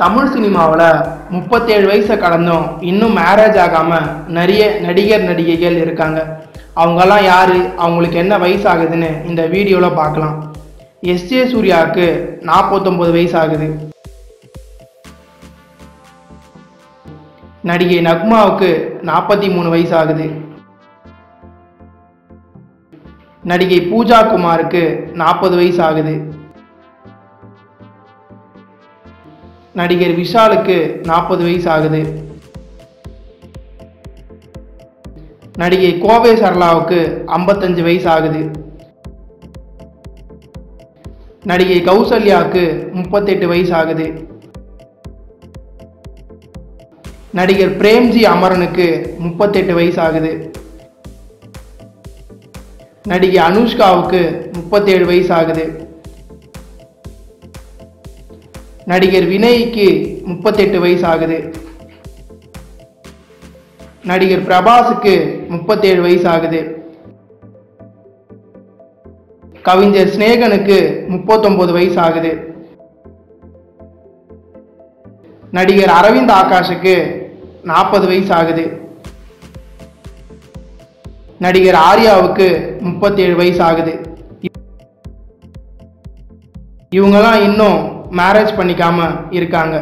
தமிழ் சினிமாவில் முப்பத்தேழு வயசை கடந்தும் இன்னும் மேரேஜ் ஆகாமல் நிறைய நடிகர் நடிகைகள் இருக்காங்க. அவங்கெல்லாம் யார்? அவங்களுக்கு என்ன வயசு ஆகுதுன்னு இந்த வீடியோவில் பார்க்கலாம். எஸ்ஜே சூர்யாவுக்கு நாற்பத்தொம்பது வயசு ஆகுது நடிகை நக்மாவுக்கு நாற்பத்தி மூணு வயசு ஆகுது நடிகை பூஜா குமாருக்கு நாற்பது வயசு ஆகுது நடிகர் விஷாலுக்கு நாற்பது வயசு ஆகுது நடிகை கோவை சரளாவுக்கு ஐம்பத்தஞ்சு வயசு ஆகுது நடிகை கௌசல்யாவுக்கு முப்பத்தெட்டு வயசு ஆகுது நடிகர் பிரேம்ஜி அமரனுக்கு முப்பத்தெட்டு வயசு ஆகுது நடிகை அனுஷ்காவுக்கு முப்பத்தேழு வயசு ஆகுது நடிகர் வினய்க்கு முப்பத்தெட்டு வயசு ஆகுது நடிகர் பிரபாஸுக்கு முப்பத்தேழு வயசு ஆகுது கவிஞர் சிநேகனுக்கு முப்பத்தொம்போது வயசு ஆகுது நடிகர் அரவிந்த் ஆகாஷுக்கு நாற்பது வயசு ஆகுது நடிகர் ஆர்யாவுக்கு முப்பத்தேழு வயசு ஆகுது இவங்கெல்லாம் இன்னும் மேரேஜ் பண்ணிக்காம இருக்காங்க.